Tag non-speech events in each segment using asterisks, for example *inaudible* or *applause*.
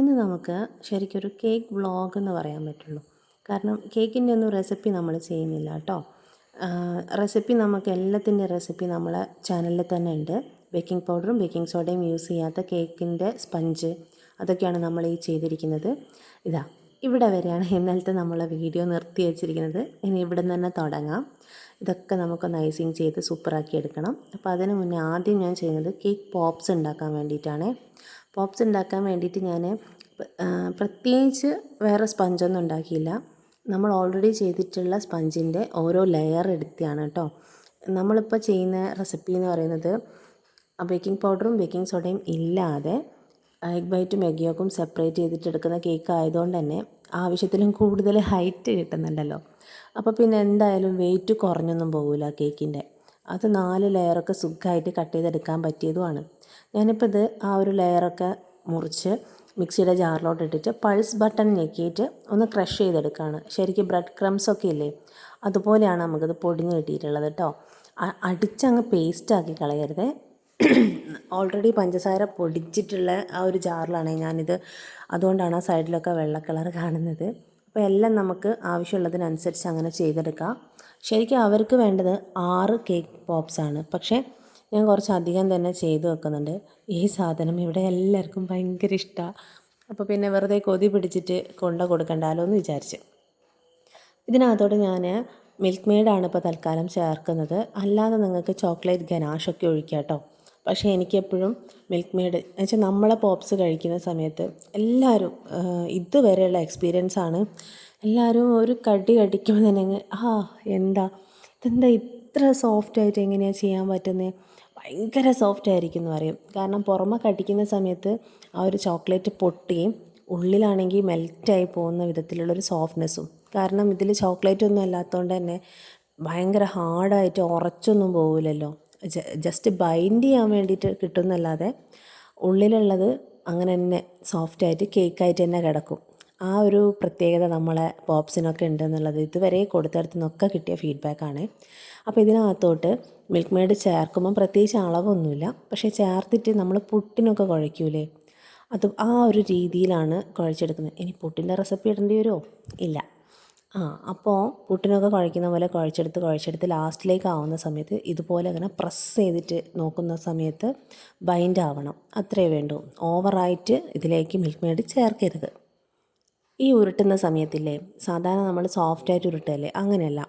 ഇന്ന് നമുക്ക് ശരിക്കൊരു കേക്ക് വ്ളോഗ് എന്ന് പറയാൻ പറ്റുള്ളൂ. കാരണം കേക്കിന്റെ ഒന്നും റെസിപ്പി നമ്മൾ ചെയ്യുന്നില്ല കേട്ടോ. റെസിപ്പി നമുക്ക് എല്ലാത്തിന്റെ റെസിപ്പി നമ്മളെ ചാനലിൽ തന്നെ ഉണ്ട്. ബേക്കിംഗ് പൗഡറും ബേക്കിംഗ് സോഡയും യൂസ് ചെയ്യാത്ത കേക്കിന്റെ സ്പഞ്ച് അതൊക്കെയാണ് നമ്മൾ ഈ ചെയ്തിരിക്കുന്നത്. ഇതാ ഇവിടെ വരെയാണ് ഇന്നലത്തെ നമ്മളെ വീഡിയോ നിർത്തി വെച്ചിരിക്കുന്നത്. ഇനി ഇവിടെ തന്നെ തുടങ്ങാം. ഇതൊക്കെ നമുക്കൊന്ന് ഐസിങ് ചെയ്ത് സൂപ്പറാക്കി എടുക്കണം. അപ്പോൾ അതിന് മുന്നേ ആദ്യം ഞാൻ ചെയ്യുന്നത് കേക്ക് പോപ്സ് ഉണ്ടാക്കാൻ വേണ്ടിയിട്ടാണ്. പോപ്സ് ഉണ്ടാക്കാൻ വേണ്ടിയിട്ട് ഞാൻ പ്രത്യേകിച്ച് വേറെ സ്പഞ്ചൊന്നും ഉണ്ടാക്കിയില്ല. നമ്മൾ ഓൾറെഡി ചെയ്തിട്ടുള്ള സ്പഞ്ചിന്റെ ഓരോ ലെയർ എടുത്തിയാണ് കേട്ടോ നമ്മളിപ്പോൾ ചെയ്യുന്ന റെസിപ്പി എന്ന് പറയുന്നത് ബേക്കിംഗ് പൗഡറും ബേക്കിംഗ് സോഡയും ഇല്ലാതെ എഗ് വൈറ്റും എഗ് യോക്കും സെപ്പറേറ്റ് ചെയ്തിട്ട് എടുക്കുന്ന കേക്ക് ആയതുകൊണ്ട് തന്നെ ആവശ്യത്തിലും കൂടുതൽ ഹൈറ്റ് കിട്ടുന്നുണ്ടല്ലോ. അപ്പോൾ പിന്നെ എന്തായാലും വെയിറ്റ് കുറഞ്ഞൊന്നും പോകില്ല കേക്കിന്റെ അത് നാല് ലെയറൊക്കെ സുഖമായിട്ട് കട്ട് ചെയ്തെടുക്കാൻ പറ്റിയതുമാണ്. ഞാനിപ്പോൾ ഇത് ആ ഒരു ലെയറൊക്കെ മുറിച്ച് മിക്സിയുടെ ജാറിലോട്ട് ഇട്ടിട്ട് പൾസ് ബട്ടൺ ഞെക്കിയിട്ട് ഒന്ന് ക്രഷ് ചെയ്തെടുക്കുകയാണ് ശരിക്കും ബ്രെഡ് ക്രംസ് ഒക്കെ ഇല്ലേ? അതുപോലെയാണ് നമുക്കിത് പൊടിഞ്ഞ് കിട്ടിയിട്ടുള്ളത് കേട്ടോ അടിച്ചങ്ങ് പേസ്റ്റാക്കി കളയരുത്. ഓൾറെഡി പഞ്ചസാര പൊടിച്ചിട്ടുള്ള ആ ഒരു ജാറിലാണ് ഞാനിത്. അതുകൊണ്ടാണ് ആ സൈഡിലൊക്കെ വെള്ള കളർ കാണുന്നത്. അപ്പോൾ എല്ലാം നമുക്ക് ആവശ്യമുള്ളതിനനുസരിച്ച് അങ്ങനെ ചെയ്തെടുക്കാം. ശരിക്കും അവർക്ക് വേണ്ടത് ആറ് കേക്ക് പോപ്സാണ് പക്ഷേ ഞാൻ കുറച്ചധികം തന്നെ ചെയ്തു വെക്കുന്നുണ്ട്. ഈ സാധനം ഇവിടെ എല്ലാവർക്കും ഭയങ്കര ഇഷ്ടമാണ് അപ്പോൾ പിന്നെ വെറുതെ കൊതി പിടിച്ചിട്ട് കൊണ്ട കൊടുക്കണ്ടാലോ എന്ന് വിചാരിച്ച്. ഇതിനകത്തോട് ഞാൻ മിൽക്ക് മെയ്ഡാണ് ഇപ്പോൾ തൽക്കാലം ചേർക്കുന്നത്. അല്ലാതെ നിങ്ങൾക്ക് ചോക്ലേറ്റ് ഗനാഷൊക്കെ ഒഴിക്കാം കേട്ടോ. പക്ഷേ എനിക്കെപ്പോഴും മിൽക്ക് മെയ്ഡ് എന്നുവെച്ചാൽ നമ്മളെ പോപ്സ് കഴിക്കുന്ന സമയത്ത് എല്ലാവരും ഇതുവരെയുള്ള എക്സ്പീരിയൻസ് ആണ്. എല്ലാവരും ഒരു കടി കടിക്കുമ്പോൾ തന്നെ ആ എന്താ? ഇതെന്താ ഇത്ര സോഫ്റ്റായിട്ട് എങ്ങനെയാണ് ചെയ്യാൻ പറ്റുന്നത് ഭയങ്കര സോഫ്റ്റ് ആയിരിക്കും എന്ന് പറയും. കാരണം പുറമെ കടിക്കുന്ന സമയത്ത് ആ ഒരു ചോക്ലേറ്റ് പൊട്ടിയും ഉള്ളിലാണെങ്കിൽ മെൽറ്റായി പോകുന്ന വിധത്തിലുള്ളൊരു സോഫ്റ്റ്നെസ്സും കാരണം ഇതിൽ ചോക്ലേറ്റ് ഒന്നും അല്ലാത്തതുകൊണ്ട് തന്നെ ഭയങ്കര ഹാർഡായിട്ട് ഉറച്ചൊന്നും പോകില്ലല്ലോ ജസ്റ്റ് ബൈൻഡ് ചെയ്യാൻ വേണ്ടിയിട്ട് കിട്ടുന്നല്ലാതെ ഉള്ളിലുള്ളത് അങ്ങനെ തന്നെ സോഫ്റ്റായിട്ട് കേക്കായിട്ട് തന്നെ കിടക്കും. ആ ഒരു പ്രത്യേകത നമ്മളെ പോപ്സിനൊക്കെ ഉണ്ടെന്നുള്ളത് ഇതുവരെ കൊടുത്തടുത്ത് നിന്നൊക്കെ കിട്ടിയ ഫീഡ്ബാക്കാണ് അപ്പോൾ ഇതിനകത്തോട്ട് മിൽക്ക് മെയ്ഡ് ചേർക്കുമ്പം പ്രത്യേകിച്ച് അളവൊന്നുമില്ല. പക്ഷേ ചേർത്തിട്ട് നമ്മൾ പുട്ടിനൊക്കെ കുഴയ്ക്കൂലേ? അത് ആ ഒരു രീതിയിലാണ് കുഴച്ചെടുക്കുന്നത്. ഇനി പുട്ടിന്റെ റെസിപ്പി ഇടേണ്ടി വരുമോ? ഇല്ല. ആ അപ്പോൾ പുട്ടിനൊക്കെ കുഴയ്ക്കുന്ന പോലെ കുഴച്ചെടുത്ത് കുഴച്ചെടുത്ത് ലാസ്റ്റിലേക്ക് ആവുന്ന സമയത്ത് ഇതുപോലെ അങ്ങനെ പ്രസ് ചെയ്തിട്ട് നോക്കുന്ന സമയത്ത് ബൈൻഡ് ആവണം. അത്രേ വേണ്ടൂ. ഓവറായിട്ട് ഇതിലേക്ക് മിൽക്ക് മെയ്ഡ് ചേർക്കരുത്. ഈ ഉരുട്ടുന്ന സമയത്തില്ലേ? സാധാരണ നമ്മൾ സോഫ്റ്റായിട്ട് ഉരുട്ടല്ലേ? അങ്ങനെയല്ല.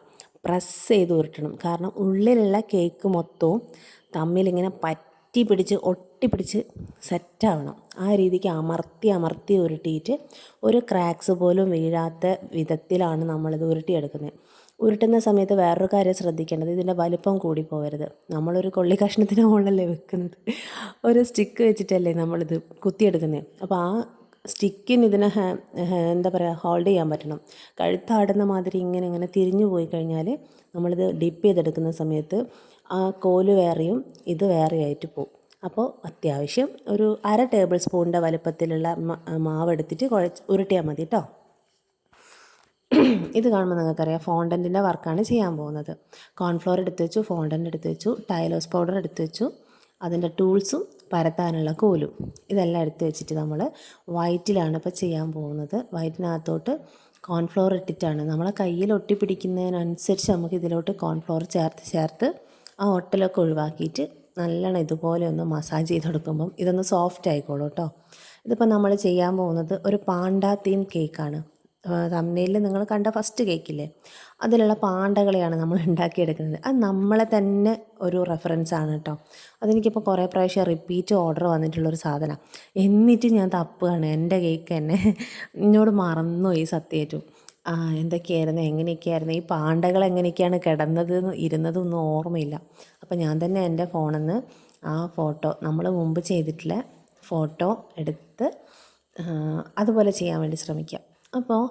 പ്രസ് ചെയ്ത് ഉരുട്ടണം. കാരണം ഉള്ളിലുള്ള കേക്ക് മൊത്തവും തമ്മിലിങ്ങനെ പറ്റി പിടിച്ച് ഒട്ടിപ്പിടിച്ച് സെറ്റാവണം ആ രീതിക്ക് അമർത്തി അമർത്തി ഉരുട്ടിയിട്ട് ഒരു ക്രാക്സ് പോലും വീഴാത്ത വിധത്തിലാണ് നമ്മളിത് ഉരുട്ടിയെടുക്കുന്നത്. ഉരുട്ടുന്ന സമയത്ത് വേറൊരു കാര്യം ശ്രദ്ധിക്കേണ്ടത് ഇതിന്റെ വലിപ്പം കൂടി പോകരുത് നമ്മളൊരു കൊള്ളി കഷ്ണത്തിന് മുകളിലല്ലേ വെക്കുന്നത്? ഒരു സ്റ്റിക്ക് വെച്ചിട്ടല്ലേ നമ്മളിത് കുത്തിയെടുക്കുന്നത്. അപ്പോൾ ആ സ്റ്റിക്കിന് ഇതിനെ എന്താ പറയുക ഹോൾഡ് ചെയ്യാൻ പറ്റണം. കഴുത്താടുന്ന മാതിരി ഇങ്ങനെ ഇങ്ങനെ തിരിഞ്ഞു പോയി കഴിഞ്ഞാൽ നമ്മളിത് ഡിപ്പ് ചെയ്തെടുക്കുന്ന സമയത്ത് ആ കോൽ വേറെയും ഇത് വേറെയായിട്ട് പോകും അപ്പോൾ അത്യാവശ്യം ഒരു അര ടേബിൾ സ്പൂണിന്റെ വലുപ്പത്തിലുള്ള മാവ് എടുത്തിട്ട് കുഴച്ച് ഉരുട്ടിയാൽ മതി കേട്ടോ ഇത് കാണുമ്പോൾ നിങ്ങൾക്കറിയാം ഫോണ്ടന്റിന്റെ വർക്കാണ് ചെയ്യാൻ പോകുന്നത്. കോൺഫ്ലോർ എടുത്ത് വെച്ചു ഫോണ്ടന്റ് എടുത്ത് വെച്ചു ടൈലോസ് പൗഡർ എടുത്ത് വെച്ചു അതിന്റെ ടൂൾസും പരത്താനുള്ള കോലും. ഇതെല്ലാം എടുത്ത് വെച്ചിട്ട് നമ്മൾ വൈറ്റിലാണ് ഇപ്പോൾ ചെയ്യാൻ പോകുന്നത്. വൈറ്റിനകത്തോട്ട് കോൺഫ്ലോർ ഇട്ടിട്ടാണ്. നമ്മളെ കയ്യിൽ ഒട്ടിപ്പിടിക്കുന്നതിനനുസരിച്ച് നമുക്ക് ഇതിലോട്ട് കോൺഫ്ലോർ ചേർത്ത് ചേർത്ത് ആ ഒട്ടലൊക്കെ ഒഴിവാക്കിയിട്ട് നല്ലോണം ഇതുപോലെ ഒന്ന് മസാജ് ചെയ്ത് കൊടുക്കുമ്പം ഇതൊന്ന് സോഫ്റ്റ് ആയിക്കോളൂ കേട്ടോ. ഇതിപ്പോൾ നമ്മൾ ചെയ്യാൻ പോകുന്നത് ഒരു പാണ്ട തീം കേക്കാണ് തമ്മനയിൽ നിങ്ങൾ കണ്ട ഫസ്റ്റ് കേക്കില്ലേ അതിലുള്ള പാണ്ടകളെയാണ് നമ്മൾ ഉണ്ടാക്കിയെടുക്കുന്നത്. അത് നമ്മളെ തന്നെ ഒരു റെഫറൻസ് ആണ് കേട്ടോ അതെനിക്കിപ്പോൾ കുറേ പ്രാവശ്യം റിപ്പീറ്റ് ഓർഡർ വന്നിട്ടുള്ളൊരു സാധനം. എന്നിട്ട് ഞാൻ തപ്പുകയാണ്. എന്റെ കേക്ക് തന്നെ എന്നോട് മറന്നു ഈ സത്യമായിട്ടും ആ എന്തൊക്കെയായിരുന്നു? എങ്ങനെയൊക്കെയായിരുന്നു? ഈ പാണ്ടകൾ എങ്ങനെയൊക്കെയാണ് കിടന്നത് ഇരുന്നതൊന്നും ഓർമ്മയില്ല. അപ്പോൾ ഞാൻ തന്നെ എന്റെ ഫോണിൽ നിന്ന് ആ ഫോട്ടോ നമ്മൾ മുമ്പ് ചെയ്തിട്ടുള്ള ഫോട്ടോ എടുത്ത് അതുപോലെ ചെയ്യാൻ വേണ്ടി ശ്രമിക്കാം. അപ്പോൾ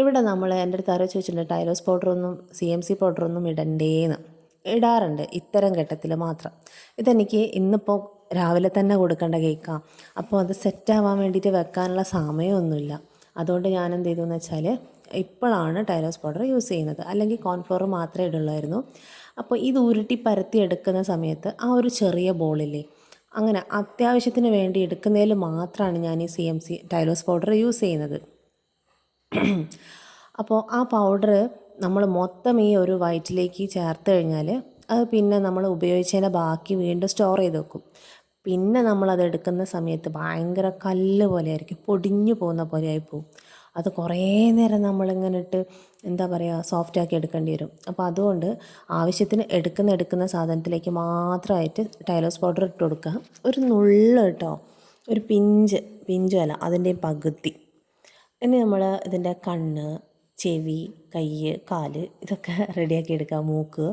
ഇവിടെ നമ്മൾ എന്റെ അടുത്ത് ആരോ ചോദിച്ചിട്ടുണ്ട് ടൈലോസ് പൗഡറൊന്നും സി എം സി പൗഡറൊന്നും ഇടണ്ടേന്ന്. ഇടാറുണ്ട് ഇത്തരം ഘട്ടത്തിൽ മാത്രം. ഇതെനിക്ക് ഇന്നിപ്പോൾ രാവിലെ തന്നെ കൊടുക്കേണ്ട കേക്കാണ് അപ്പോൾ അത് സെറ്റാവാൻ വേണ്ടിയിട്ട് വെക്കാനുള്ള സമയമൊന്നുമില്ല. അതുകൊണ്ട് ഞാൻ എന്ത് ചെയ്തു എന്ന് വെച്ചാൽ ഇപ്പോഴാണ് ടൈലോസ് പൗഡർ യൂസ് ചെയ്യുന്നത്. അല്ലെങ്കിൽ കോൺഫ്ലോർ മാത്രമേ ഇടുള്ളായിരുന്നു. അപ്പോൾ ഇത് ഉരുട്ടി പരത്തി എടുക്കുന്ന സമയത്ത് ആ ഒരു ചെറിയ ബോളില്ലേ അങ്ങനെ അത്യാവശ്യത്തിന് വേണ്ടി എടുക്കുന്നതിൽ മാത്രമാണ് ഞാൻ ഈ C M C tylose powder use ചെയ്യുന്നത്. *clears throat* അപ്പോൾ ആ പൗഡർ നമ്മൾ മൊത്തം ഈ ഒരു വയറ്റിലേക്ക് ചേർത്ത് കഴിഞ്ഞാൽ അത് പിന്നെ നമ്മൾ ഉപയോഗിച്ചതിന്റെ ബാക്കി വീണ്ടും സ്റ്റോർ ചെയ്ത് വെക്കും. പിന്നെ നമ്മളത് എടുക്കുന്ന സമയത്ത് ഭയങ്കര കല്ല് പോലെ ആയിരിക്കും പൊടിഞ്ഞു പോകുന്ന പോലെ ആയി പോകും അത് കുറേ നേരം നമ്മളിങ്ങനെ ഇട്ട് എന്താ പറയുക സോഫ്റ്റ് ആക്കി എടുക്കേണ്ടി വരും. അപ്പോൾ അതുകൊണ്ട് ആവശ്യത്തിന് എടുക്കുന്ന എടുക്കുന്ന സാധനത്തിലേക്ക് മാത്രമായിട്ട് ടൈലോസ് പൗഡർ ഇട്ട് കൊടുക്കുക. ഒരു നുള്ള കേട്ടോ ഒരു പിഞ്ച് പിഞ്ചല്ല അതിന്റെ പകുതി. ഇനി നമ്മൾ ഇതിന്റെ കണ്ണ് ചെവി കൈ കാൽ ഇതൊക്കെ *laughs* റെഡിയാക്കി എടുക്കുക മൂക്ക്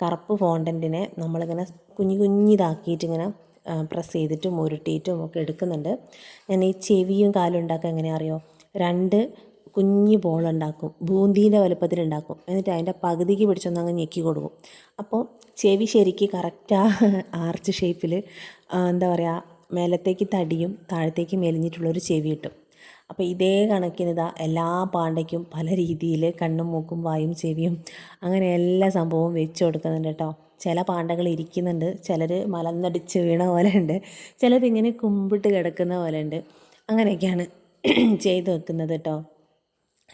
കറുപ്പ് ഫോണ്ടന്റിനെ നമ്മളിങ്ങനെ കുഞ്ഞു കുഞ്ഞിതാക്കിയിട്ട് ഇങ്ങനെ പ്രസ് ചെയ്തിട്ടും ഉരുട്ടിയിട്ടും ഒക്കെ എടുക്കുന്നുണ്ട്. ഞാൻ ഈ ചെവിയും കാലും ഉണ്ടാക്കുക എങ്ങനെയാ അറിയോ? രണ്ട് കുഞ്ഞ് ബോളുണ്ടാക്കും ബൂന്തീന്റെ വലുപ്പത്തിൽ ഉണ്ടാക്കും. എന്നിട്ട് അതിന്റെ പകുതിക്ക് പിടിച്ചൊന്ന് അങ്ങ് ഞെക്കി കൊടുക്കും. അപ്പോൾ ചെവി ശരിക്ക് കറക്റ്റ് ആർച്ച് ഷേപ്പിൽ എന്താ പറയുക മേലത്തേക്ക് തടിയും താഴത്തേക്ക് മെലിഞ്ഞിട്ടുള്ളൊരു ചെവി കിട്ടും. അപ്പോൾ ഇതേ കണക്കിന് ഇതാ എല്ലാ പാണ്ടയ്ക്കും പല രീതിയിൽ കണ്ണും മൂക്കും വായും ചെവിയും അങ്ങനെ എല്ലാ സംഭവവും വെച്ച് കൊടുക്കുന്നുണ്ട് കേട്ടോ ചില പാണ്ടകൾ ഇരിക്കുന്നുണ്ട് ചിലർ മലന്നടിച്ച് വീണ പോലെ ഉണ്ട് ചിലരിങ്ങനെ കുമ്പിട്ട് കിടക്കുന്ന പോലെ ഉണ്ട് അങ്ങനെയൊക്കെയാണ് *clears throat* ചെയ്ത് വെക്കുന്നത് കേട്ടോ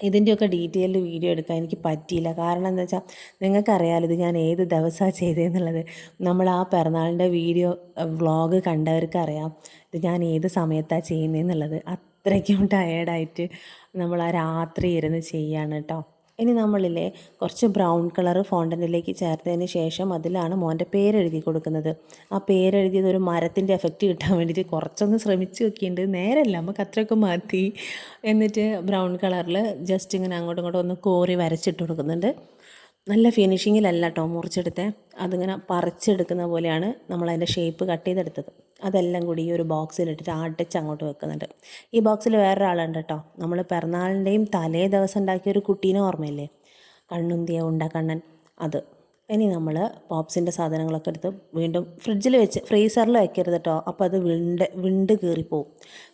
ഇതിന്റെയൊക്കെ ഡീറ്റെയിൽഡ് വീഡിയോ എടുക്കാൻ എനിക്ക് പറ്റിയില്ല. കാരണം എന്താ വെച്ചാൽ നിങ്ങൾക്കറിയാലോ ഇത് ഞാൻ ഏത് ദിവസമാണ് ചെയ്തതെന്നുള്ളത് നമ്മൾ ആ പിറന്നാളിന്റെ വീഡിയോ വ്ളോഗ് കണ്ടവർക്കറിയാം ഇത് ഞാൻ ഏത് സമയത്താണ് ചെയ്യുന്നതെന്നുള്ളത് അത്രയ്ക്കും ടയേർഡായിട്ട് നമ്മൾ ആ രാത്രി ഇരുന്ന് ചെയ്യാണ് കേട്ടോ ഇനി നമ്മളില്ലേ കുറച്ച് ബ്രൗൺ കളർ ഫോണ്ടന്റിലേക്ക് ചേർത്തതിന് ശേഷം അതിലാണ് മോന്റെ പേരെഴുതി കൊടുക്കുന്നത്. ആ പേരെഴുതിയത് ഒരു മരത്തിന്റെ എഫക്റ്റ് കിട്ടാൻ വേണ്ടിയിട്ട് കുറച്ചൊന്ന് ശ്രമിച്ച് നോക്കിയിട്ടുണ്ട്. നേരല്ല നമുക്ക് അത്രയൊക്കെ മാറ്റി എന്നിട്ട് ബ്രൗൺ കളറിൽ ജസ്റ്റ് ഇങ്ങനെ അങ്ങോട്ടും ഇങ്ങോട്ടും ഒന്ന് കോറി വരച്ചിട്ട് കൊടുക്കുന്നുണ്ട്. നല്ല ഫിനിഷിങ്ങിലല്ല കേട്ടോ മുറിച്ചെടുത്തേ. അതിങ്ങനെ പറിച്ചെടുക്കുന്ന പോലെയാണ് നമ്മളതിന്റെ ഷേപ്പ് കട്ട് ചെയ്തെടുത്തത്. അതെല്ലാം കൂടി ഈ ഒരു ബോക്സിലിട്ടിട്ട് അടച്ച് അങ്ങോട്ട് വെക്കുന്നുണ്ട്. ഈ ബോക്സിൽ വേറൊരാളുണ്ട് കേട്ടോ. നമ്മൾ പിറന്നാളിന്റെയും തലേ ദിവസം ഉണ്ടാക്കിയ ഒരു കുട്ടീനെ ഓർമ്മയില്ലേ? കണ്ണുന്തിയ ഉണ്ട കണ്ണൻ. അത്. ഇനി നമ്മൾ പോപ്സിന്റെ സാധനങ്ങളൊക്കെ എടുത്ത് വീണ്ടും ഫ്രിഡ്ജിൽ വെച്ച് ഫ്രീസറിൽ വെക്കരുത് കേട്ടോ. അപ്പോൾ അത് വിണ്ട് വിണ്ട് കീറിപ്പോവും.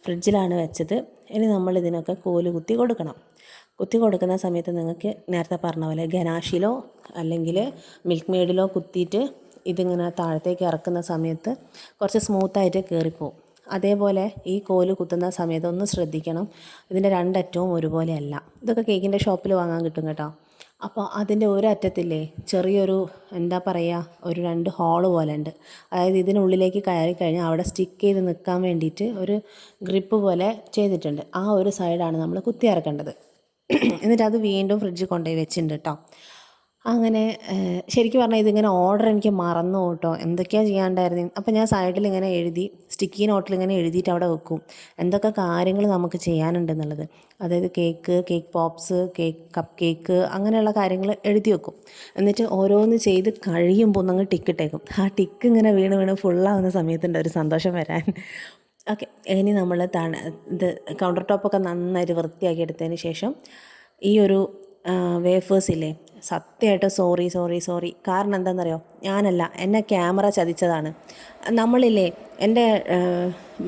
ഫ്രിഡ്ജിലാണ് വെച്ചത്. ഇനി നമ്മൾ ഇതിനൊക്കെ കോൽ കുത്തി കൊടുക്കണം. കുത്തി കൊടുക്കുന്ന സമയത്ത് നിങ്ങൾക്ക് നേരത്തെ പറഞ്ഞ പോലെ ഗനാഷിലോ അല്ലെങ്കിൽ മിൽക്ക് മെയ്ഡിലോ കുത്തിയിട്ട് ഇതിങ്ങനെ താഴത്തേക്ക് ഇറക്കുന്ന സമയത്ത് കുറച്ച് സ്മൂത്തായിട്ട് കയറിപ്പോവും അതേപോലെ ഈ കോൽ കുത്തുന്ന സമയത്ത് ഒന്ന് ശ്രദ്ധിക്കണം. ഇതിന്റെ രണ്ടറ്റവും ഒരുപോലെയല്ല. ഇതൊക്കെ കേക്കിന്റെ ഷോപ്പിൽ വാങ്ങാൻ കിട്ടും കേട്ടോ. അപ്പോൾ അതിന്റെ ഒരറ്റത്തില്ലേ ചെറിയൊരു എന്താ പറയുക ഒരു രണ്ട് ഹോൾ പോലെ ഉണ്ട് അതായത് ഇതിനുള്ളിലേക്ക് കയറി കഴിഞ്ഞാൽ അവിടെ സ്റ്റിക്ക് ചെയ്ത് നിൽക്കാൻ വേണ്ടിയിട്ട് ഒരു ഗ്രിപ്പ് പോലെ ചെയ്തിട്ടുണ്ട്. ആ ഒരു സൈഡാണ് നമ്മൾ കുത്തി ഇറക്കേണ്ടത്. എന്നിട്ട് അത് വീണ്ടും ഫ്രിഡ്ജിൽ കൊണ്ടുപോയി വെച്ചിട്ടുണ്ട് കേട്ടോ. അങ്ങനെ ശരിക്കും പറഞ്ഞാൽ ഇതിങ്ങനെ ഓർഡർ എനിക്ക് മറന്നു കേട്ടോ. എന്തൊക്കെയാണ് ചെയ്യാണ്ടായിരുന്നു? അപ്പോൾ ഞാൻ സൈഡിൽ ഇങ്ങനെ എഴുതി സ്റ്റിക്കി നോട്ടിൽ ഇങ്ങനെ എഴുതിയിട്ട് അവിടെ വെക്കും. എന്തൊക്കെ കാര്യങ്ങൾ നമുക്ക് ചെയ്യാനുണ്ടെന്നുള്ളത് അതായത് cake cake pops cake cup cake അങ്ങനെയുള്ള കാര്യങ്ങൾ എഴുതി വെക്കും. എന്നിട്ട് ഓരോന്ന് ചെയ്ത് കഴിയുമ്പോൾ ഒന്നങ്ങ് ടിക്ക് ഇട്ടേക്കും. ആ ടിക്ക് ഇങ്ങനെ വീണ് വീണ് ഫുള്ളാവുന്ന സമയത്തുണ്ട് ഒരു സന്തോഷം വരാൻ. ഓക്കെ ഇനി നമ്മൾ തണ ഇത് കൗണ്ടർ ടോപ്പൊക്കെ നന്നായിട്ട് വൃത്തിയാക്കി എടുത്തതിന് ശേഷം ഈ ഒരു വേഫേഴ്സ് ഇല്ലേ? സത്യമായിട്ട് സോറി സോറി സോറി കാരണം എന്താണെന്നറിയോ ഞാനല്ല എന്നെ ക്യാമറ ചതിച്ചതാണ്. നമ്മളില്ലേ എന്റെ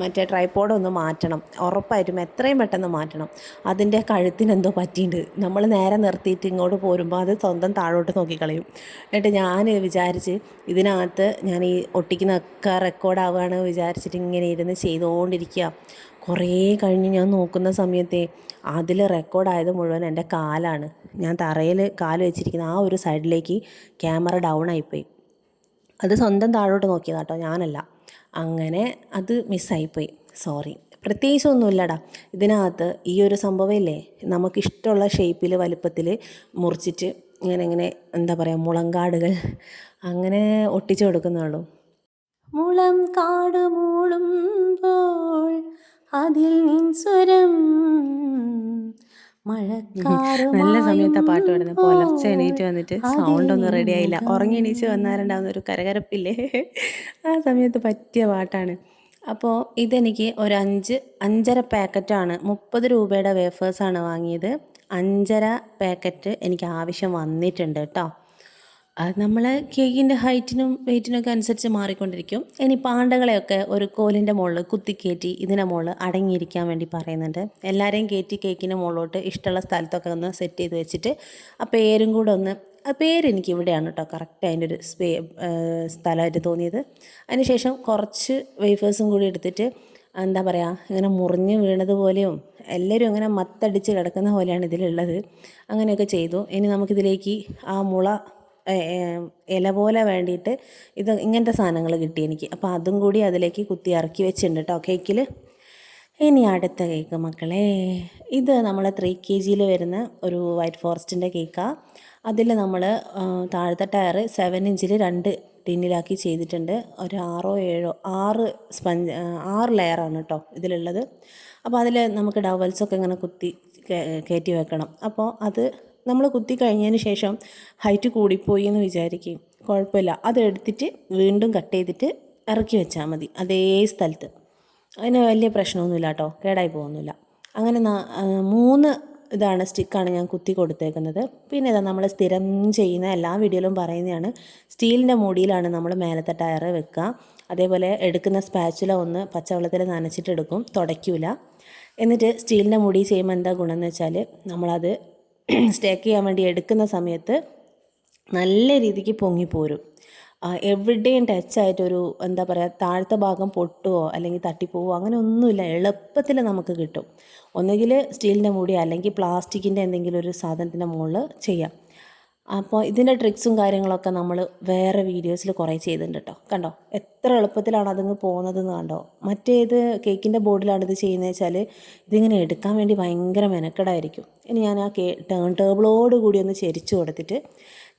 മറ്റേ ട്രൈപ്പോഡ് ഒന്ന് മാറ്റണം. ഉറപ്പായിട്ടും എത്രയും പെട്ടെന്ന് മാറ്റണം. അതിന്റെ കഴുത്തിനെന്തോ പറ്റിയിട്ടുണ്ട് നമ്മൾ നേരെ നിർത്തിയിട്ട് ഇങ്ങോട്ട് പോരുമ്പോൾ അത് സ്വന്തം താഴോട്ട് നോക്കിക്കളയും. എന്നിട്ട് ഞാൻ വിചാരിച്ച് ഇതിനകത്ത് ഞാൻ ഈ ഒട്ടിക്കുന്നൊക്കെ റെക്കോർഡാവുകയാണ് വിചാരിച്ചിട്ട് ഇങ്ങനെ ഇരുന്ന് ചെയ്തുകൊണ്ടിരിക്കുക കുറേ കഴിഞ്ഞ് ഞാൻ നോക്കുന്ന സമയത്തെ അതിൽ റെക്കോർഡായത് മുഴുവൻ എന്റെ കാലാണ്. ഞാൻ തറയിൽ കാൽ വെച്ചിരിക്കുന്ന ആ ഒരു സൈഡിലേക്ക് ക്യാമറ ഡൗൺ ആയിപ്പോയി. അത് സ്വന്തം താഴോട്ട് നോക്കിയതാ കേട്ടോ ഞാനല്ല. അങ്ങനെ അത് മിസ്സായിപ്പോയി സോറി പ്രത്യേകിച്ചൊന്നുമില്ലടാ ഇതിനകത്ത് ഈ ഒരു സംഭവമില്ലേ നമുക്കിഷ്ടമുള്ള ഷേപ്പിൽ വലുപ്പത്തിൽ മുറിച്ചിട്ട് ഇങ്ങനെ ഇങ്ങനെ എന്താ പറയുക മുളങ്കാടുകൾ അങ്ങനെ ഒട്ടിച്ചു കൊടുക്കുന്നുള്ളൂ മുളം കാട് മൂളുമ്പോൾ അതിൽ നിൻ സ്വരം നല്ല സമയത്താ പാട്ട് പാടുന്നത്. പുലർച്ചെ എണീറ്റ് വന്നിട്ട് സൗണ്ട് ഒന്നും റെഡി ആയില്ല. ഉറങ്ങി എണീച്ച് വന്നാലുണ്ടാവുന്ന ഒരു കരകരപ്പില്ലേ? *laughs* ആ സമയത്ത് പറ്റിയ പാട്ടാണ്. അപ്പോൾ ഇതെനിക്ക് ഒരു അഞ്ച് അഞ്ചര പാക്കറ്റാണ് മുപ്പത് രൂപയുടെ വേഫേഴ്സാണ് വാങ്ങിയത്. അഞ്ചര പാക്കറ്റ് എനിക്ക് ആവശ്യം വന്നിട്ടുണ്ട് കേട്ടോ. അത് നമ്മൾ കേക്കിന്റെ ഹൈറ്റിനും വെയ്റ്റിനൊക്കെ അനുസരിച്ച് മാറിക്കൊണ്ടിരിക്കും. ഇനി പാണ്ടകളെയൊക്കെ ഒരു കോലിന്റെ മുകളിൽ കുത്തിക്കയറ്റി ഇതിന്റെ മുകളിൽ അടങ്ങിയിരിക്കാൻ വേണ്ടി പറയുന്നുണ്ട്. എല്ലാവരെയും കയറ്റി കേക്കിന്റെ മുകളിലോട്ട് ഇഷ്ടമുള്ള സ്ഥലത്തൊക്കെ ഒന്ന് സെറ്റ് ചെയ്ത് വെച്ചിട്ട് ആ പേരും കൂടെ ഒന്ന് ആ പേര് എനിക്ക് ഇവിടെയാണ് കേട്ടോ കറക്റ്റ് അതിന്റെ ഒരു സ്പേ സ്ഥലമായിട്ട് തോന്നിയത്. അതിനുശേഷം കുറച്ച് വേഫേഴ്സും കൂടി എടുത്തിട്ട് എന്താ പറയുക ഇങ്ങനെ മുറിഞ്ഞ് വീണതുപോലെയും എല്ലാവരും അങ്ങനെ മത്തടിച്ച് കിടക്കുന്ന പോലെയാണ് ഇതിലുള്ളത്. അങ്ങനെയൊക്കെ ചെയ്തു. ഇനി നമുക്കിതിലേക്ക് ആ മുള ഇല പോലെ വേണ്ടിയിട്ട് ഇത് ഇങ്ങനത്തെ സാധനങ്ങൾ കിട്ടി എനിക്ക്. അപ്പോൾ അതും കൂടി അതിലേക്ക് കുത്തി ഇറക്കി വെച്ചിട്ടുണ്ട് കേട്ടോ കേക്കിൽ ഇനി അടുത്ത കേക്ക് മക്കളെ ഇത് നമ്മൾ ത്രീ കെ ജിയിൽ വരുന്ന ഒരു വൈറ്റ് ഫോറസ്റ്റിന്റെ കേക്കാണ് അതിൽ നമ്മൾ താഴത്തെ ടയർ സെവൻ ഇഞ്ചിൽ രണ്ട് ടിന്നിലാക്കി ചെയ്തിട്ടുണ്ട്. ഒരു ആറോ ഏഴോ ആറ് സ്പഞ്ച് ആറ് ലെയറാണ് കേട്ടോ ഇതിലുള്ളത്. അപ്പോൾ അതിൽ നമുക്ക് ഡവൽസൊക്കെ ഇങ്ങനെ കുത്തി കയറ്റി വെക്കണം. അപ്പോൾ അത് നമ്മൾ കുത്തി കഴിഞ്ഞതിന് ശേഷം ഹൈറ്റ് കൂടിപ്പോയി എന്ന് വിചാരിക്കും കുഴപ്പമില്ല. അതെടുത്തിട്ട് വീണ്ടും കട്ട് ചെയ്തിട്ട് ഇറക്കി വെച്ചാൽ മതി. അതേ സ്ഥലത്ത്. അതിന് വലിയ പ്രശ്നമൊന്നുമില്ല കേട്ടോ. കേടായി പോകുന്നില്ല. അങ്ങനെ മൂന്ന് ഇതാണ് സ്റ്റിക്കാണ് ഞാൻ കുത്തി കൊടുത്തേക്കുന്നത്. പിന്നെ ഇതാ നമ്മൾ സ്ഥിരം ചെയ്യുന്ന എല്ലാ വീഡിയോയിലും പറയുന്നതാണ്. സ്റ്റീലിന്റെ മൂടിയിലാണ് നമ്മൾ മേലത്തെ ടയർ വെക്കുക. അതേപോലെ എടുക്കുന്ന സ്പാച്ചുല ഒന്ന് പച്ചവെള്ളത്തിൽ നനച്ചിട്ടെടുക്കും തുടയ്ക്കില്ല തുടയ്ക്കൂല. എന്നിട്ട് സ്റ്റീലിന്റെ മുടി ചെയ്യുമ്പോൾ എന്താ ഗുണമെന്ന് വെച്ചാൽ നമ്മളത് *clears throat* സ്റ്റേക്ക് ചെയ്യാൻ വേണ്ടി എടുക്കുന്ന സമയത്ത് നല്ല രീതിക്ക് പൊങ്ങിപ്പോരും എവിടെയും ടച്ചായിട്ടൊരു എന്താ പറയുക താഴത്തെ ഭാഗം പൊട്ടുകയോ അല്ലെങ്കിൽ തട്ടിപ്പോവോ അങ്ങനെ ഒന്നുമില്ല. എളുപ്പത്തിൽ നമുക്ക് കിട്ടും. ഒന്നുകിൽ സ്റ്റീലിന്റെ മൂടി അല്ലെങ്കിൽ പ്ലാസ്റ്റിക്കിന്റെ എന്തെങ്കിലും ഒരു സാധനത്തിന്റെ മുകളിൽ ചെയ്യാം. അപ്പോൾ ഇതിന്റെ ട്രിക്സും കാര്യങ്ങളൊക്കെ നമ്മൾ വേറെ വീഡിയോസിൽ കുറേ ചെയ്തിട്ടുണ്ട് കേട്ടോ കണ്ടോ? എത്ര എളുപ്പത്തിലാണ് അതങ്ങ് പോകുന്നതെന്ന് കണ്ടോ? മറ്റേത് കേക്കിന്റെ ബോർഡിലാണ് ഇത് ചെയ്യുന്നത് വെച്ചാൽ ഇതിങ്ങനെ എടുക്കാൻ വേണ്ടി ഭയങ്കര മെനക്കെടായിരിക്കും. ഇനി ഞാൻ ആ കേ ടേൺ ടേബിളോട് കൂടി ഒന്ന് ചെരിച്ചു കൊടുത്തിട്ട്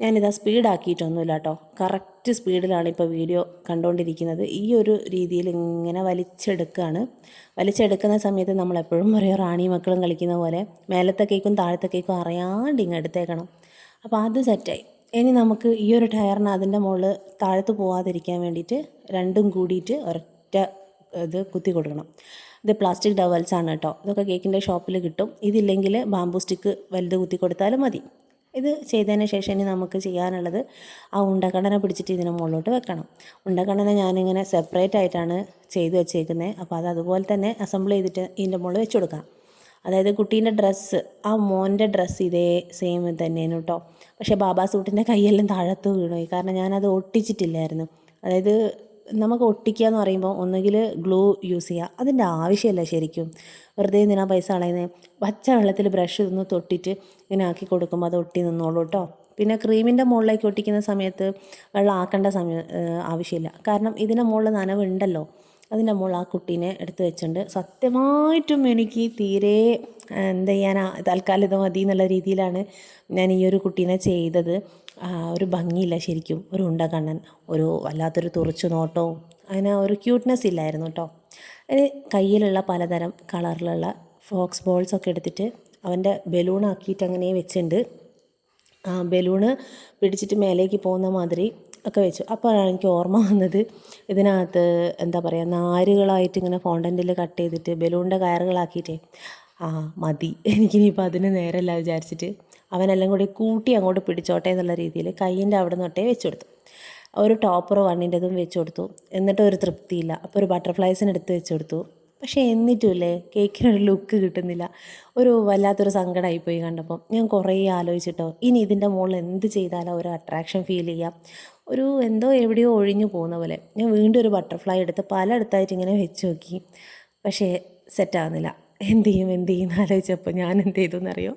ഞാനിതാ സ്പീഡാക്കിയിട്ടൊന്നുമില്ല കേട്ടോ കറക്റ്റ് സ്പീഡിലാണ് ഇപ്പോൾ വീഡിയോ കണ്ടുകൊണ്ടിരിക്കുന്നത് ഈ ഒരു രീതിയിൽ ഇങ്ങനെ വലിച്ചെടുക്കുകയാണ് വലിച്ചെടുക്കുന്ന സമയത്ത് നമ്മൾ എപ്പോഴും പറയും റാണി മക്കളും കളിക്കുന്ന പോലെ മേലത്തെ കേക്കും താഴത്തെ കേക്കും അറിയാണ്ട് ഇങ്ങ് എടുത്തേക്കണം. അപ്പോൾ അത് സെറ്റായി. ഇനി നമുക്ക് ഈ ഒരു ടയറിന് അതിന്റെ മുകളിൽ താഴത്ത് പോവാതിരിക്കാൻ വേണ്ടിയിട്ട് രണ്ടും കൂടിയിട്ട് ഒരൊറ്റ ഇത് കുത്തി കൊടുക്കണം. ഇത് പ്ലാസ്റ്റിക് ഡവൽസ് ആണ് കേട്ടോ. ഇതൊക്കെ കേക്കിന്റെ ഷോപ്പിൽ കിട്ടും. ഇതില്ലെങ്കിൽ ബാമ്പു സ്റ്റിക്ക് വലുത് കുത്തി കൊടുത്താലും മതി. ഇത് ചെയ്തതിന് ശേഷം ഇനി നമുക്ക് ചെയ്യാനുള്ളത് ആ ഉണ്ടക്കണ്ണനെ പിടിച്ചിട്ട് ഇതിന് മുകളിലോട്ട് വെക്കണം. ഉണ്ടക്കണ്ണനെ ഞാനിങ്ങനെ സെപ്പറേറ്റ് ആയിട്ടാണ് ചെയ്ത് വെച്ചേക്കുന്നത് അപ്പോൾ അത് അതുപോലെ തന്നെ അസംബിൾ ചെയ്തിട്ട് ഇതിന്റെ മുകളിൽ വെച്ച് കൊടുക്കാം അതായത് കുട്ടീന്റെ ഡ്രസ്സ് ആ മോന്റെ ഡ്രസ്സ് ഇതേ സെയിം തന്നെയാണ് കേട്ടോ പക്ഷേ ബാബാ സൂട്ടിന്റെ കൈയെല്ലാം താഴത്ത് വീണുപോയി. കാരണം ഞാനത് ഒട്ടിച്ചിട്ടില്ലായിരുന്നു. അതായത് നമുക്ക് ഒട്ടിക്കുക എന്ന് പറയുമ്പോൾ ഒന്നുകിൽ ഗ്ലൂ യൂസ് ചെയ്യുക. അതിന്റെ ആവശ്യമില്ല ശരിക്കും. വെറുതെ എന്തിനാ പൈസ കളയുന്നത് പച്ച വെള്ളത്തിൽ ബ്രഷ് ഒന്ന് തൊട്ടിട്ട് ഇങ്ങനെ ആക്കി കൊടുക്കുമ്പോൾ അത് ഒട്ടി നിന്നോളൂ കേട്ടോ പിന്നെ ക്രീമിന്റെ മുകളിലേക്ക് ഒട്ടിക്കുന്ന സമയത്ത് വെള്ളം ആക്കേണ്ട സമയം ആവശ്യമില്ല. കാരണം ഇതിന്റെ മുകളിൽ നനവുണ്ടല്ലോ. അതിന്റെ മുകളിൽ ആ കുട്ടീനെ എടുത്ത് വെച്ചിട്ടുണ്ട്. സത്യമായിട്ടും എനിക്ക് തീരെ എന്ത് ചെയ്യാനാ തൽക്കാലം മതി എന്നുള്ള രീതിയിലാണ് ഞാൻ ഈ ഒരു കുട്ടീനെ ചെയ്തത്. ഒരു ഭംഗിയില്ല ശരിക്കും. ഒരു ഉണ്ട കണ്ണൻ ഒരു വല്ലാത്തൊരു തുറച്ചു നോട്ടവും അതിന് ഒരു ക്യൂട്ട്നെസ് ഇല്ലായിരുന്നു കേട്ടോ. അതിന് കയ്യിലുള്ള പലതരം കളറിലുള്ള ഫോക്സ് ബോൾസ് ഒക്കെ എടുത്തിട്ട് അവന്റെ ബലൂൺ ആക്കിയിട്ട് അങ്ങനെ വെച്ചിട്ടുണ്ട്. ബലൂണ് പിടിച്ചിട്ട് മേലേക്ക് പോകുന്ന മാതിരി ഒക്കെ വെച്ചു. അപ്പോഴാണ് എനിക്ക് ഓർമ്മ വന്നത്. ഇതിനകത്ത് എന്താ പറയുക നാരുകളായിട്ട് ഇങ്ങനെ ഫോണ്ടന്റിൽ കട്ട് ചെയ്തിട്ട് ബലൂണിന്റെ കയറുകളാക്കിയിട്ടേ. ആ മതി. എനിക്കിനിയിപ്പോൾ അതിന് നേരമല്ല വിചാരിച്ചിട്ട്. അവനെല്ലാം കൂടി കൂട്ടി അങ്ങോട്ട് പിടിച്ചോട്ടെ എന്നുള്ള രീതിയിൽ കയ്യിന്റെ അവിടെ നിന്ന് തൊട്ടേ വെച്ച് കൊടുത്തു. ഒരു ടോപ്പർ വണ്ണിന്റെതും വെച്ച് കൊടുത്തു. എന്നിട്ട് ഒരു തൃപ്തിയില്ല. അപ്പോൾ ഒരു ബട്ടർഫ്ലൈസിന് എടുത്ത് വെച്ച് കൊടുത്തു. പക്ഷേ എന്നിട്ടുമില്ലേ കേക്കിനൊരു ലുക്ക് കിട്ടുന്നില്ല. ഒരു വല്ലാത്തൊരു സങ്കടമായിപ്പോയി കണ്ടപ്പോൾ ഞാൻ കുറേ ആലോചിച്ചിട്ടോ ഇനി ഇതിന്റെ മുകളിൽ എന്ത് ചെയ്താലും ഒരു അട്രാക്ഷൻ ഫീൽ ചെയ്യാം. ഒരു എന്തോ എവിടെയോ ഒഴിഞ്ഞു പോകുന്ന പോലെ. ഞാൻ വീണ്ടും ഒരു ബട്ടർഫ്ലൈ എടുത്ത് പലയിടത്തായിട്ട് ഇങ്ങനെ വെച്ച് നോക്കി. പക്ഷേ സെറ്റാകുന്നില്ല എന്ത് ചെയ്യും എന്ത് ചെയ്യും എന്ന് ആലോചിച്ചപ്പോൾ ഞാൻ എന്ത് ചെയ്തു എന്നറിയോ?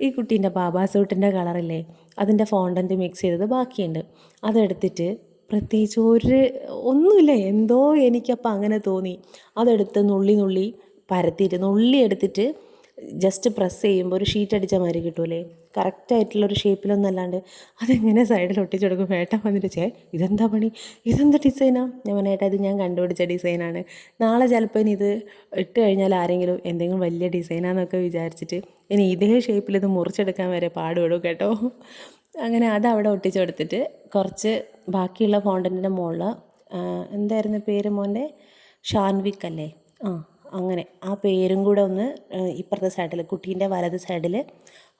ഈ കുട്ടീന്റെ ബാബാ സൂട്ടിന്റെ കളറില്ലേ അതിന്റെ ഫോണ്ടന്റ് മിക്സ് ചെയ്തത് ബാക്കിയുണ്ട്. അതെടുത്തിട്ട് പ്രത്യേകിച്ച് ഒരു ഒന്നുമില്ല. എന്തോ എനിക്കപ്പോൾ അങ്ങനെ തോന്നി. അതെടുത്ത് നുള്ളി നുള്ളി പരത്തിയിട്ട് നുള്ളി എടുത്തിട്ട് ജസ്റ്റ് പ്രസ് ചെയ്യുമ്പോൾ ഒരു ഷീറ്റ് അടിച്ച മാതിരി കിട്ടൂലേ? കറക്റ്റായിട്ടുള്ള ഒരു ഷേപ്പിലൊന്നും അല്ലാണ്ട് അതെങ്ങനെ സൈഡിൽ ഒട്ടിച്ചു കൊടുക്കും? ഏട്ടൻ വന്നിട്ട് ചേ ഇതെന്താ പണി? ഇതെന്താ ഡിസൈനാ ഞാൻ പറഞ്ഞേട്ടാ ഇത് ഞാൻ കണ്ടുപിടിച്ച ഡിസൈനാണ് നാളെ ചിലപ്പോൾ ഇനി ഇത് ഇട്ട് കഴിഞ്ഞാൽ ആരെങ്കിലും എന്തെങ്കിലും വലിയ ഡിസൈനാന്നൊക്കെ വിചാരിച്ചിട്ട് ഇനി ഇതേ ഷേപ്പിൽ ഇത് മുറിച്ചെടുക്കാൻ വരെ പാടുപെടും കേട്ടോ. അങ്ങനെ അത് അവിടെ ഒട്ടിച്ചു കൊടുത്തിട്ട് കുറച്ച് ബാക്കിയുള്ള ഫോണ്ടന്റിന്റെ മുകളിൽ എന്തായിരുന്നു പേര് മോന്റെ ഷാൻവിക് അല്ലേ? ആ അങ്ങനെ ആ പേരും കൂടെ ഒന്ന് ഇപ്പുറത്തെ സൈഡിൽ കുട്ടീന്റെ വലത് സൈഡിൽ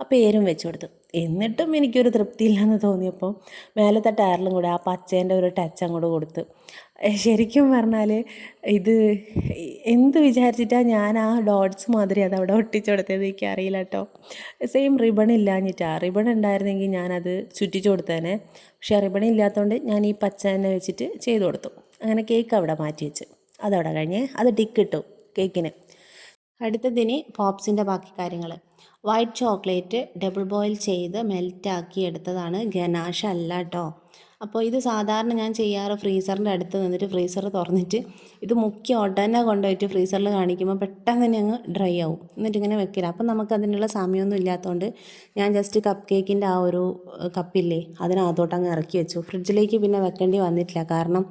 ആ പേരും വെച്ച് കൊടുത്തു. എന്നിട്ടും എനിക്കൊരു തൃപ്തിയില്ലാന്ന് തോന്നിയപ്പോൾ മേലത്തെ ടയറിലും കൂടെ ആ പച്ചേന്റെ ഒരു ടച്ച് അങ്ങോട്ട് കൊടുത്തു. ശരിക്കും പറഞ്ഞാൽ ഇത് എന്ത് വിചാരിച്ചിട്ടാണ് ഞാൻ ആ ഡോട്ട്സ് മാതിരി അത് അവിടെ ഒട്ടിച്ചു കൊടുത്തത്? എനിക്ക് അറിയില്ല കേട്ടോ സെയിം റിബൺ ഇല്ലാഞ്ഞിട്ടാണ് റിബൺ ഉണ്ടായിരുന്നെങ്കിൽ ഞാനത് ചുറ്റിച്ചു കൊടുത്തേനെ. പക്ഷേ റിബൺ ഇല്ലാത്തതുകൊണ്ട് ഞാൻ ഈ പച്ചേനെ വെച്ചിട്ട് ചെയ്തു കൊടുത്തു. അങ്ങനെ കേക്ക് അവിടെ മാറ്റി വെച്ച്. അതവിടെ കഴിഞ്ഞ് അത് ടിക്ക് ഇട്ടു. കേക്കിന്. അടുത്തതിന് പോപ്സിന്റെ ബാക്കി കാര്യങ്ങൾ വൈറ്റ് ചോക്ലേറ്റ് ഡബിൾ ബോയിൽ ചെയ്ത് മെൽറ്റാക്കി എടുത്തതാണ് ഗനാഷ അല്ല കേട്ടോ അപ്പോൾ ഇത് സാധാരണ ഞാൻ ചെയ്യാറ് ഫ്രീസറിന്റെ അടുത്ത് നിന്നിട്ട് ഫ്രീസർ തുറന്നിട്ട് ഇത് മുക്കി ഉടനെ കൊണ്ടുപോയിട്ട് ഫ്രീസറിൽ കാണിക്കുമ്പോൾ പെട്ടെന്ന് തന്നെ അങ്ങ് ഡ്രൈ ആവും. എന്നിട്ട് ഇങ്ങനെ വെക്കില്ല. അപ്പം നമുക്ക് അതിനുള്ള സമയമൊന്നും ഇല്ലാത്തതുകൊണ്ട് ഞാൻ ജസ്റ്റ് കപ്പ് കേക്കിന്റെ ആ ഒരു കപ്പില്ലേ അതിനകത്തോട്ട് അങ്ങ് ഇറക്കി വെച്ചു. ഫ്രിഡ്ജിലേക്ക് പിന്നെ വെക്കേണ്ടി വന്നിട്ടില്ല. കാരണം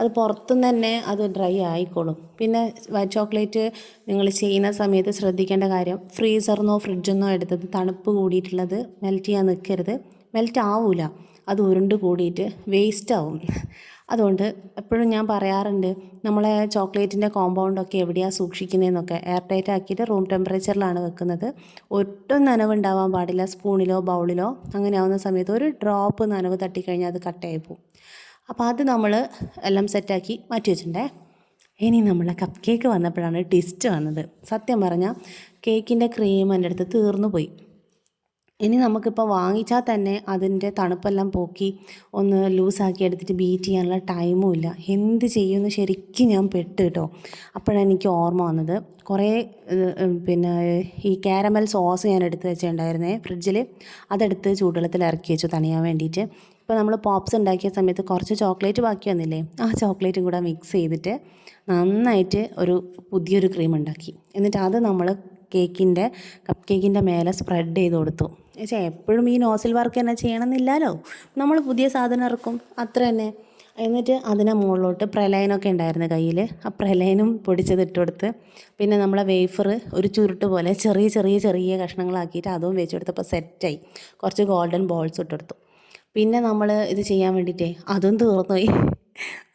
അത് പുറത്തുനിന്ന് തന്നെ അത് ഡ്രൈ ആയിക്കോളും. പിന്നെ ചോക്ലേറ്റ് നിങ്ങൾ ചെയ്യുന്ന സമയത്ത് ശ്രദ്ധിക്കേണ്ട കാര്യം ഫ്രീസറിന്നോ ഫ്രിഡ്ജിന്നോ എടുത്തത് തണുപ്പ് കൂടിയിട്ടുള്ളത് മെൽറ്റ് ചെയ്യാൻ നിൽക്കരുത്. മെൽറ്റ് ആവില്ല അത് ഉരുണ്ട് കൂടിയിട്ട് വേസ്റ്റാവും അതുകൊണ്ട് എപ്പോഴും ഞാൻ പറയാറുണ്ട് നമ്മളെ ചോക്ലേറ്റിന്റെ കോമ്പൗണ്ടൊക്കെ എവിടെയാണ് സൂക്ഷിക്കുന്നതെന്നൊക്കെ. എയർ ടൈറ്റ് ആക്കിയിട്ട് റൂം ടെമ്പറേച്ചറിലാണ് വെക്കുന്നത്. ഒട്ടും നനവുണ്ടാവാൻ പാടില്ല സ്പൂണിലോ ബൗളിലോ അങ്ങനെ ആവുന്ന സമയത്ത് ഒരു ഡ്രോപ്പ് നനവ് തട്ടിക്കഴിഞ്ഞാൽ അത് കട്ടായി പോകും അപ്പോൾ അത് നമ്മൾ എല്ലാം സെറ്റാക്കി മാറ്റി വെച്ചിട്ടുണ്ടേ? ഇനി നമ്മളെ കപ്പ് കേക്ക് വന്നപ്പോഴാണ് ട്വിസ്റ്റ് വന്നത്. സത്യം പറഞ്ഞാൽ കേക്കിന്റെ ക്രീം എന്റെ അടുത്ത് തീർന്നു പോയി. ഇനി നമുക്കിപ്പോൾ വാങ്ങിച്ചാൽ തന്നെ അതിന്റെ തണുപ്പെല്ലാം പോക്കി ഒന്ന് ലൂസാക്കി എടുത്തിട്ട് ബീറ്റ് ചെയ്യാനുള്ള ടൈമും ഇല്ല. എന്ത് ചെയ്യുമെന്ന് ശരിക്കും ഞാൻ പെട്ട് കേട്ടോ. അപ്പോഴാണ് എനിക്ക് ഓർമ്മ വന്നത്. കുറേ പിന്നെ ഈ കാരമൽ സോസ് ഞാൻ എടുത്ത് വെച്ചിട്ടുണ്ടായിരുന്നേ ഫ്രിഡ്ജിൽ അതെടുത്ത് ചൂടുവെള്ളത്തിൽ ഇറക്കി വെച്ചു തണിയാൻ വേണ്ടിയിട്ട്. ഇപ്പോൾ നമ്മൾ പോപ്സ് ഉണ്ടാക്കിയ സമയത്ത് കുറച്ച് ചോക്ലേറ്റ് ബാക്കി വന്നില്ലേ? ആ ചോക്ലേറ്റും കൂടെ മിക്സ് ചെയ്തിട്ട് നന്നായിട്ട് ഒരു പുതിയൊരു ക്രീം ഉണ്ടാക്കി. എന്നിട്ട് അത് നമ്മൾ കേക്കിന്റെ കപ്പ് കേക്കിന്റെ മേലെ സ്പ്രെഡ് ചെയ്ത് കൊടുത്തു. പക്ഷേ എപ്പോഴും ഈ നോസിൽ വർക്ക് തന്നെ ചെയ്യണമെന്നില്ലല്ലോ. നമ്മൾ പുതിയ സാധനം ഇറക്കും. അത്ര തന്നെ. എന്നിട്ട് അതിനെ മുകളിലോട്ട് പ്രലയനൊക്കെ ഉണ്ടായിരുന്നു കയ്യിൽ ആ പ്രലയനും പൊടിച്ചത് ഇട്ട് കൊടുത്ത് പിന്നെ നമ്മളെ വേഫർ ഒരു ചുരുട്ട് പോലെ ചെറിയ ചെറിയ ചെറിയ കഷ്ണങ്ങളാക്കിയിട്ട് അതും വെച്ച് കൊടുത്തപ്പോൾ സെറ്റായി കുറച്ച് ഗോൾഡൻ ബോൾസ് ഇട്ടെടുത്തു പിന്നെ നമ്മൾ ഇത് ചെയ്യാൻ വേണ്ടിയിട്ടേ അതും തീർന്നുപോയി.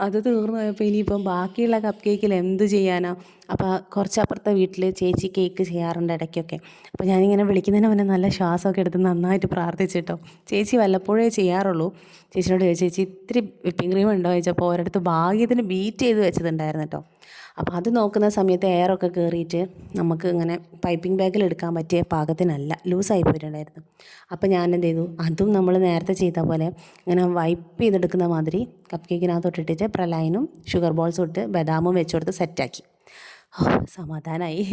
അത് തീർന്നു പോയപ്പോൾ ഇനിയിപ്പം ബാക്കിയുള്ള കപ്പ് കേക്കിൽ എന്ത് ചെയ്യാനാ? അപ്പോൾ കുറച്ച് അപ്പുറത്തെ വീട്ടിൽ ചേച്ചി കേക്ക് ചെയ്യാറുണ്ട് ഇടയ്ക്കൊക്കെ. അപ്പോൾ ഞാനിങ്ങനെ വിളിക്കുന്നതിന് മുന്നേ നല്ല ശ്വാസമൊക്കെ എടുത്ത് നന്നായിട്ട് പ്രാർത്ഥിച്ചിട്ടോ. ചേച്ചി വല്ലപ്പോഴേ ചെയ്യാറുള്ളൂ. ചേച്ചിയോട് ചേച്ചി ഇത്തിരി വിപ്പിംഗ് ക്രീം ഉണ്ടോ? ചോദിച്ചപ്പോൾ ഒരിടത്ത് ഭാഗ്യത്തിന് ബീറ്റ് ചെയ്ത് വെച്ചിട്ടുണ്ടായിരുന്നു കേട്ടോ അപ്പോൾ അത് നോക്കുന്ന സമയത്ത് എയറൊക്കെ കയറിയിട്ട് നമുക്ക് ഇങ്ങനെ പൈപ്പിംഗ് ബാഗിൽ എടുക്കാൻ പറ്റിയ പാകത്തിനല്ല ലൂസായി പോയിട്ടുണ്ടായിരുന്നു. അപ്പോൾ ഞാൻ എന്ത് ചെയ്തു അതും നമ്മൾ നേരത്തെ ചെയ്ത പോലെ ഇങ്ങനെ വൈപ്പ് ചെയ്തെടുക്കുന്ന മാതിരി കപ്പ് കേക്കിനകത്തോട്ട് ഇട്ടിട്ട് പ്രലൈനും ഷുഗർ ബോൾസും ഇട്ട് ബദാമും വെച്ച് കൊടുത്ത് സെറ്റാക്കി. സമാധാനമായി